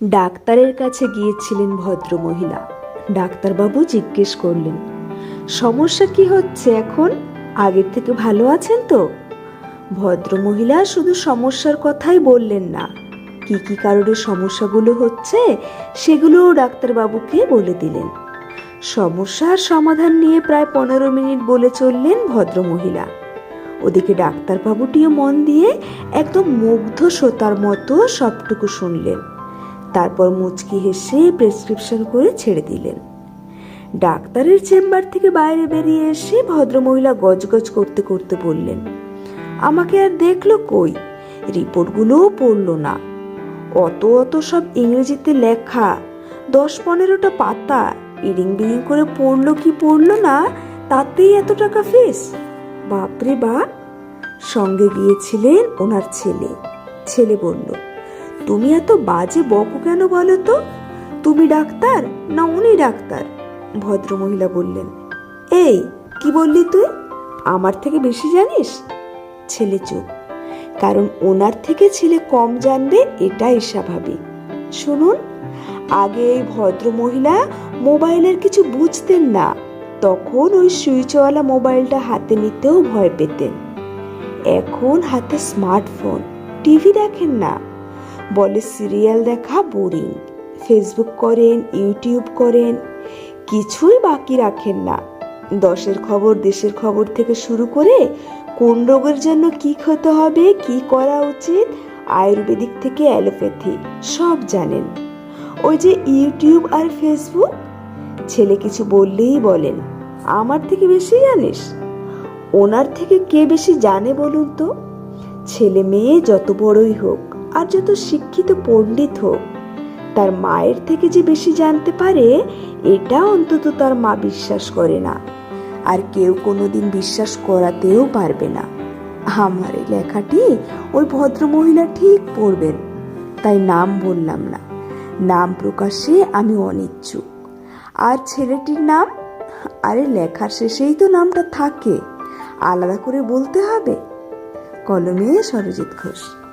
ডাক্তারের কাছে গিয়েছিলেন ভদ্রমহিলা। ডাক্তারবাবু জিজ্ঞেস করলেন, সমস্যা কি হচ্ছে এখন? আগের থেকে ভালো আছেন তো? ভদ্রমহিলা শুধু সমস্যার কথাই বললেন না, কি কি কারণে সমস্যাগুলো হচ্ছে সেগুলোও ডাক্তারবাবুকে বলে দিলেন। সমস্যার সমাধান নিয়ে প্রায় পনেরো মিনিট বলে চললেন ভদ্রমহিলা। ওদিকে ডাক্তারবাবুটিও মন দিয়ে একদম মুগ্ধ শ্রোতার মতো সবটুকু শুনলেন। তারপর মুচকি হেসে প্রেসক্রিপশন করে ছেড়ে দিলেন। ডাক্তারের চেম্বার থেকে বাইরে বেরিয়ে এসে ভদ্রমহিলা গজগজ করতে করতে বললেন, আমাকে আর দেখল কই? রিপোর্টগুলোও পড়ল না। অত অত সব ইংরেজিতে লেখা, দশ পনেরোটা পাতা, ইডিং বিডিং করে পড়ল কি পড়ল না, তাতেই এত টাকা ফিস? বাপরে বাপ। সঙ্গে গিয়েছিলেন ওনার ছেলে। ছেলে বলল তুমি এত বাজে বকো কেন বলো তো? তুমি ডাক্তার না উনি ডাক্তার? ভদ্রমহিলা বললেন, এই, কি বললি তুই? আমার থেকে বেশি জানিস? ছেলে চুপ, কারণ ওনার থেকে ছেলে কম জানবে এটাই স্বাভাবিক। শুনুন, আগে এই ভদ্রমহিলা মোবাইলের কিছু বুঝতেন না, তখন ওই সুইচওয়ালা মোবাইলটা হাতে নিতেও ভয় পেতেন। এখন হাতে স্মার্টফোন, টিভি দেখেন না। বলে সিরিয়াল দেখা বোরিং। ফেসবুক করেন ইউটিউব করেন, কিছুই বাকি রাখেন না। দশের খবর দেশের খবর থেকে শুরু করে কোন রোগের জন্য কি খেতে হবে, কি করা উচিত, আয়ুর্বেদিক থেকে অ্যালোপ্যাথি, সব জানেন। ওই যে ইউটিউব আর ফেসবুক ছেলে কিছু বললেই বলেন, আমার থেকে বেশি জানিস? ওনার থেকে কে বেশি জানে বলুন তো? ছেলে মেয়ে যত বড়ই হোক। আর যত শিক্ষিত পণ্ডিত হোক, তার মায়ের থেকে যে বেশি জানতে পারে, এটা অন্তত তার মা বিশ্বাস করে না। আর কেউ কোনোদিন বিশ্বাস করাতেও পারবে না। আমার এই লেখাটি ওই ভদ্রমহিলা ঠিক পড়বেন। তাই নাম বললাম না। নাম প্রকাশে আমি অনিচ্ছুক। আর ছেলেটির নাম? আরে লেখার শেষেই তো নামটা থাকে। আলাদা করে বলতে হবে। কলমে সরজিৎ ঘোষ।